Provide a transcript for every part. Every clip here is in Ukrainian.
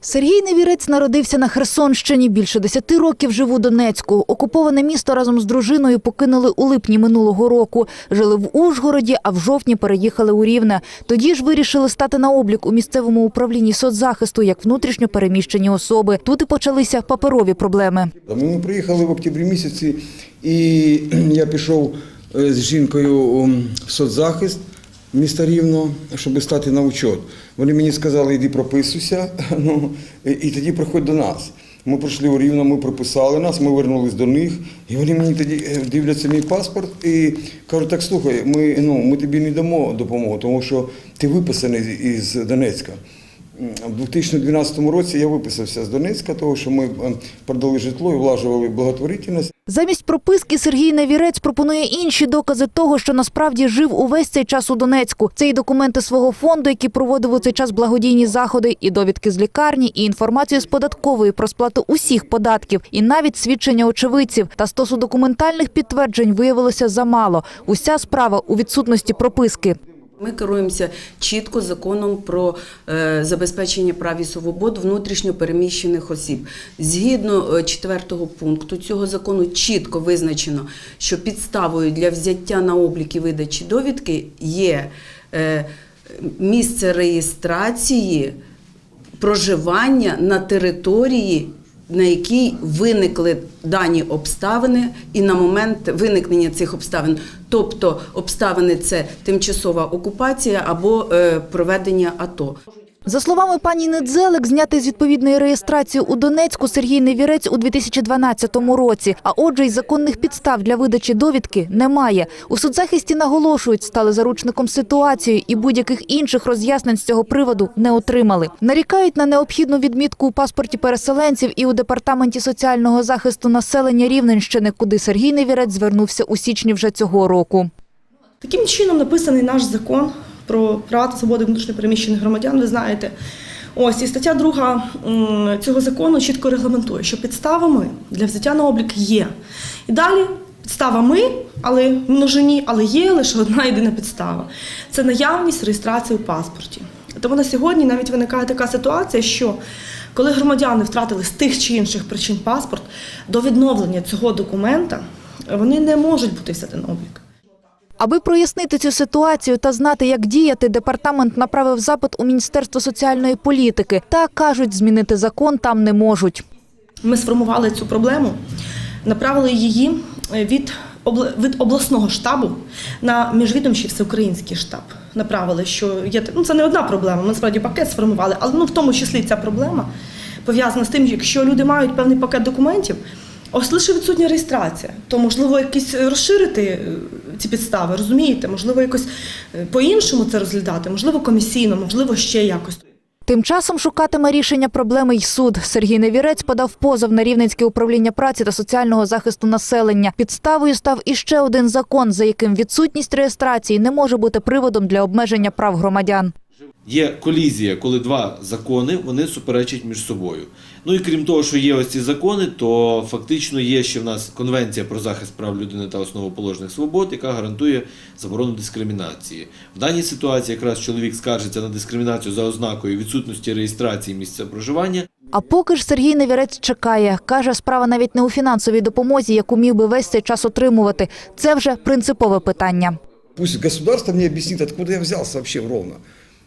Сергій Невірець народився на Херсонщині. Більше десяти років жив у Донецьку. Окуповане місто разом з дружиною покинули у липні минулого року. Жили в Ужгороді, а в жовтні переїхали у Рівне. Тоді ж вирішили стати на облік у місцевому управлінні соцзахисту як внутрішньо переміщені особи. Тут і почалися паперові проблеми. Ми приїхали в октябрі місяці, і я пішов е, з жінкою в соцзахист міста Рівно, щоб стати на учет. Вони мені сказали, йди прописуйся, ну, і- тоді приходь до нас. Ми прийшли у Рівно, ми прописали нас, ми вернулись до них, і вони мені тоді е, дивляться мій паспорт і кажуть, так слухай, ми, ну, ми тобі не дамо допомогу, тому що ти виписаний із Донецька. У 2012 році я виписався з Донецька, тому що ми е, продали житло і влажували благотворительність. Замість прописки Сергій Невірець пропонує інші докази того, що насправді жив увесь цей час у Донецьку. Це і документи свого фонду, які проводив у цей час благодійні заходи, і довідки з лікарні, і інформацію з податкової про сплату усіх податків, і навіть свідчення очевидців. Та стосу документальних підтверджень виявилося замало. Уся справа у відсутності прописки. Ми керуємося чітко законом про е, забезпечення прав і свобод внутрішньо переміщених осіб. Згідно е, четвертого пункту цього закону чітко визначено, що підставою для взяття на облік і видачі довідки є е, місце реєстрації проживання на території, на якій виникли дані обставини, і на момент виникнення цих обставин, тобто обставини це тимчасова окупація або е, проведення АТО. За словами пані Недзелик, знятий з відповідної реєстрації у Донецьку Сергій Невірець у 2012 році. А отже, й законних підстав для видачі довідки немає. У соцзахисті наголошують, стали заручником ситуації і будь-яких інших роз'яснень з цього приводу не отримали. Нарікають на необхідну відмітку у паспорті переселенців і у департаменті соціального захисту населення Рівненщини, куди Сергій Невірець звернувся у січні вже цього року. Таким чином написаний наш закон про права та свободи внутрішньопереміщених громадян, ви знаєте. Ось і стаття 2 цього закону чітко регламентує, що підставами для взяття на облік є. І далі підстава ми, але в множині, але є лише одна єдина підстава це наявність реєстрації у паспорті. Тому на сьогодні навіть виникає така ситуація, що коли громадяни втратили з тих чи інших причин паспорт, до відновлення цього документа вони не можуть бути взяти на облік. Аби прояснити цю ситуацію та знати, як діяти, департамент направив запит у Міністерство соціальної політики. Та кажуть, змінити закон там не можуть. Ми сформували цю проблему, направили її від, обла- від обласного штабу на міжвідомчий всеукраїнський штаб. Направили, що є ну, це не одна проблема. Ми насправді пакет сформували, але ну в тому числі ця проблема пов'язана з тим, якщо люди мають певний пакет документів. Ось лише відсутня реєстрація, то можливо якось розширити е, ці підстави, розумієте? Можливо, якось е, по-іншому це розглядати, можливо, комісійно, можливо, ще якось. Тим часом шукатиме рішення проблеми й суд. Сергій Невірець подав позов на Рівненське управління праці та соціального захисту населення. Підставою став іще один закон, за яким відсутність реєстрації не може бути приводом для обмеження прав громадян. Є колізія, коли два закони вони суперечать між собою. Ну і крім того, що є ось ці закони, то фактично є ще в нас Конвенція про захист прав людини та основоположних свобод, яка гарантує заборону дискримінації. В даній ситуації якраз чоловік скаржиться на дискримінацію за ознакою відсутності реєстрації місця проживання. А поки ж Сергій Невірець чекає. Каже, справа навіть не у фінансовій допомозі, яку міг би весь цей час отримувати. Це вже принципове питання. Пусть государство мне объяснит, откуда я взялся вообще в Ровно.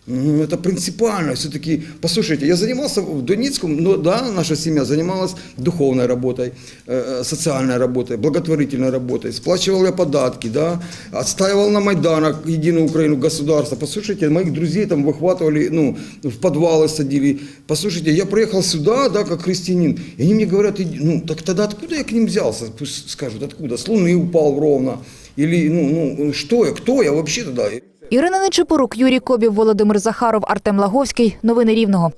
Это принципиально. Все-таки, послушайте, я занимался в Донецком, но да, наша семья занималась духовной работой, э, социальной работой, благотворительной работой. Сплачивал я податки, да, отстаивал на Майданах Единую Украину государство. Послушайте, моих друзей там выхватывали, ну, в подвалы садили. Послушайте, я приехал сюда, да, как христианин, и они мне говорят, «Иди, ну, так тогда откуда я к ним взялся? Пусть скажут, откуда? С Луны упал Ровно. Или, ну, ну, что я, кто я вообще тогда? Ірина Нечипорук, Юрій Кобів, Володимир Захаров, Артем Лаговський. Новини Рівного.